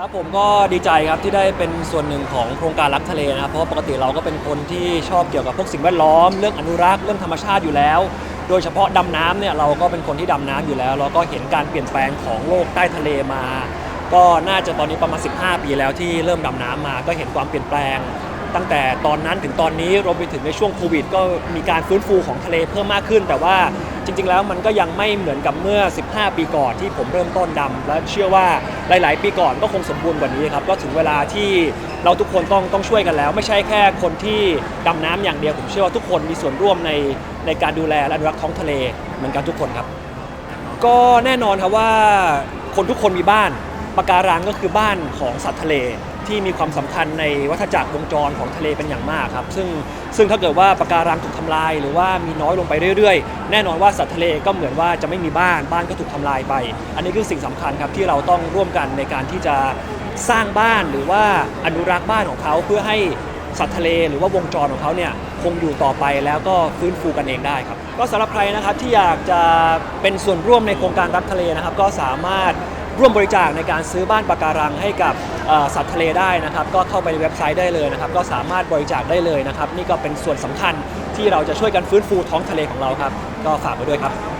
ครับผมก็ดีใจครับที่ได้เป็นส่วนหนึ่งของโครงการรักทะเลนะครับเพราะว่าปกติเราก็เป็นคนที่ชอบเกี่ยวกับพวกสิ่งแวดล้อมเรื่องอนุรักษ์เรื่องธรรมชาติอยู่แล้ว โดยเฉพาะดำน้ำเนี่ยเราก็เป็นคนที่ดำน้ำอยู่แล้วเราก็เห็นการเปลี่ยนแปลงของโลกใต้ทะเลมา ก็น่าจะตอนนี้ประมาณ 15 ปีแล้วที่เริ่มดำน้ำมา ก็เห็นความเปลี่ยนแปลง ตั้งแต่ตอนนั้นถึงตอนนี้รวมไปถึงในช่วงโควิด ก็มีการฟื้นฟูของทะเลเพิ่มมากขึ้น แต่ว่า จริง ๆ แล้วมันก็ยังไม่เหมือนกับเมื่อ 15 ปีก่อนที่ผมเริ่มต้นดำและเชื่อว่าหลาย ๆ ปีก่อนก็คงสมบูรณ์กว่านี้ครับก็ถึงเวลาที่เราทุกคนต้องต้องช่วยกันแล้ว ไม่ใช่แค่คนที่ดำน้ำอย่างเดียวผมเชื่อว่าทุกคนมีส่วนร่วมในในการดูแลและอนุรักษ์ท้องทะเลเหมือนกันทุกคนครับ ก็แน่นอนครับว่าคนทุกคนมีบ้านปะการังก็คือบ้านของสัตว์ทะเล ที่มีความสำคัญในวัฏจักรวงจรของทะเลเป็นอย่างมากครับซึ่งซึ่งถ้าเกิดว่าปะการังถูกทำลาย หรือว่ามีน้อยลงไปเรื่อยๆ แน่นอนว่าสัตว์ทะเลก็เหมือนว่าจะไม่มีบ้านบ้านก็ถูกทำลายไป อันนี้คือสิ่งสำคัญครับที่เราต้องร่วมกันในการที่จะสร้างบ้านหรือว่าอนุรักษ์บ้านของเขาเพื่อให้สัตว์ทะเลหรือว่าวงจรของเขาเนี่ยคงอยู่ต่อไปแล้วก็ฟื้นฟูกันเองได้ครับก็สำหรับใครนะครับที่อยากจะเป็นส่วนร่วมในโครงการรักทะเลนะครับ ก็สามารถร่วมบริจาคในการซื้อบ้านปะการังให้กับ สัตว์ทะเลได้นะครับ ก็เข้าไปในเว็บไซต์ได้เลยนะครับ ก็สามารถบริจาคได้เลยนะครับ นี่ก็เป็นส่วนสำคัญที่เราจะช่วยกันฟื้นฟูท้องทะเลของเราครับ ก็ฝากไว้ด้วยครับ